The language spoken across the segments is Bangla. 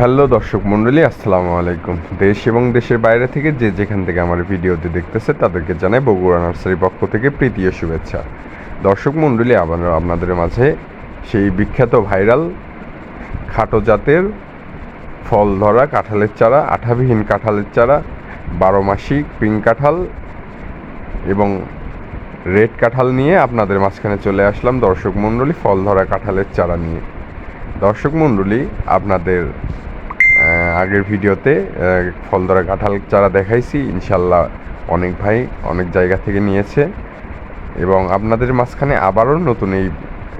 হ্যালো দর্শক মণ্ডলী আসসালামু আলাইকুম। দেশ এবং দেশের বাইরে থেকে যে যেখান থেকে আমার ভিডিওটি দেখতেছে, তাদেরকে জানাই বগুড়া নার্সারি পক্ষ থেকে প্রীতীয় শুভেচ্ছা। দর্শক মণ্ডলী আবার আপনাদের মাঝে সেই বিখ্যাত ভাইরাল খাটো জাতের ফল ধরা কাঁঠালের চারা, আঠাবিহীন কাঁঠালের চারা, বারো মাসিক পিঙ্ক কাঁঠাল এবং রেড কাঁঠাল নিয়ে আপনাদের মাঝখানে চলে আসলাম দর্শক মণ্ডলী ফল ধরা কাঁঠালের চারা নিয়ে। দর্শক মণ্ডলী, আপনাদের আগের ভিডিওতে ফল ধরা কাঁঠাল চারা দেখাইছি। ইনশাল্লাহ অনেক ভাই অনেক জায়গা থেকে নিয়েছে। এবং আপনাদের মাঝখানে আবারও নতুন এই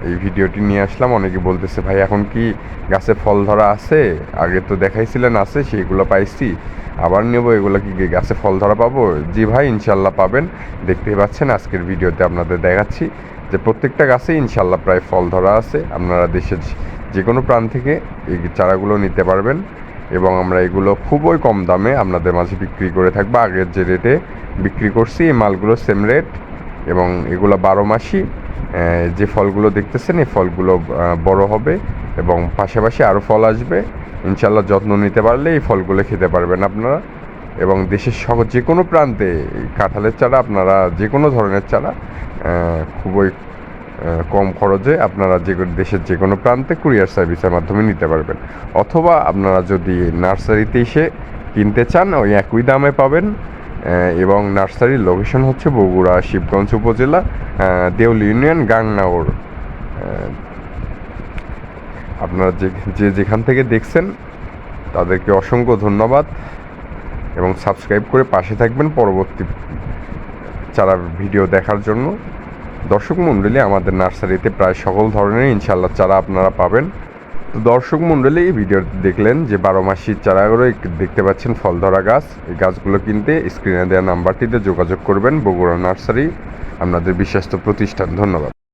এই ভিডিওটি নিয়ে আসলাম। অনেকে বলতেছে, ভাই, এখন কি গাছে ফল ধরা আছে? আগে তো দেখাইছিলেন আছে সেইগুলো পাইছি। আবার নেব, এগুলো কি গাছে ফল ধরা পাবো? জি ভাই ইনশাল্লাহ পাবেন। দেখতেই পাচ্ছেন, আজকের ভিডিওতে আপনাদের দেখাচ্ছি যে প্রত্যেকটা গাছে ইনশাল্লাহ প্রায় ফল ধরা আছে। আপনারা দেশের যে কোনো প্রান্ত থেকে এই চারাগুলো নিতে পারবেন এবং আমরা এগুলো খুবই কম দামে আপনাদের মাঝে বিক্রি করে থাকব। আগের যে রেটে বিক্রি করছি, এই মালগুলো সেম রেট এবং এগুলো বারো মাসই যে ফলগুলো দেখতেছেন, এই ফলগুলো বড় হবে এবং পাশাপাশি আরও ফল আসবে। ইনশাল্লাহ যত্ন নিতে পারলে এই ফলগুলো খেতে পারবেন আপনারা। এবং দেশের সহ যে কোনো প্রান্তে কাঁঠালের চারা, আপনারা যে কোনো ধরনের চারা খুবই কম খরচে আপনারা যে দেশের যে কোনো প্রান্তে কুরিয়ার সার্ভিসের মাধ্যমে নিতে পারবেন। অথবা আপনারা যদি নার্সারিতে এসে কিনতে চান, ওই একই দামে পাবেন। এবং নার্সারির লোকেশন হচ্ছে বগুড়া শিবগঞ্জ উপজেলা দেউল ইউনিয়ন গাংনাগর আপনারা যে যে যেখান থেকে দেখছেন, তাদেরকে অসংখ্য ধন্যবাদ এবং সাবস্ক্রাইব করে পাশে থাকবেন পরবর্তী চারা ভিডিও দেখার জন্য। দর্শক মণ্ডলী, আমাদের নার্সারিতে প্রায় সকল ধরনের ইনশাল্লাহ চারা আপনারা পাবেন। তো দর্শক মণ্ডলী, এই ভিডিওতে দেখলেন যে বারো মাসির চারাগুলো দেখতে পাচ্ছেন ফল ধরা গাছ। এই গাছগুলো কিনতে স্ক্রিনে দেওয়া নাম্বারটিতে যোগাযোগ করবেন, বগুড়া নার্সারি। আপনাদের বিশ্বস্ত প্রতিষ্ঠান, ধন্যবাদ।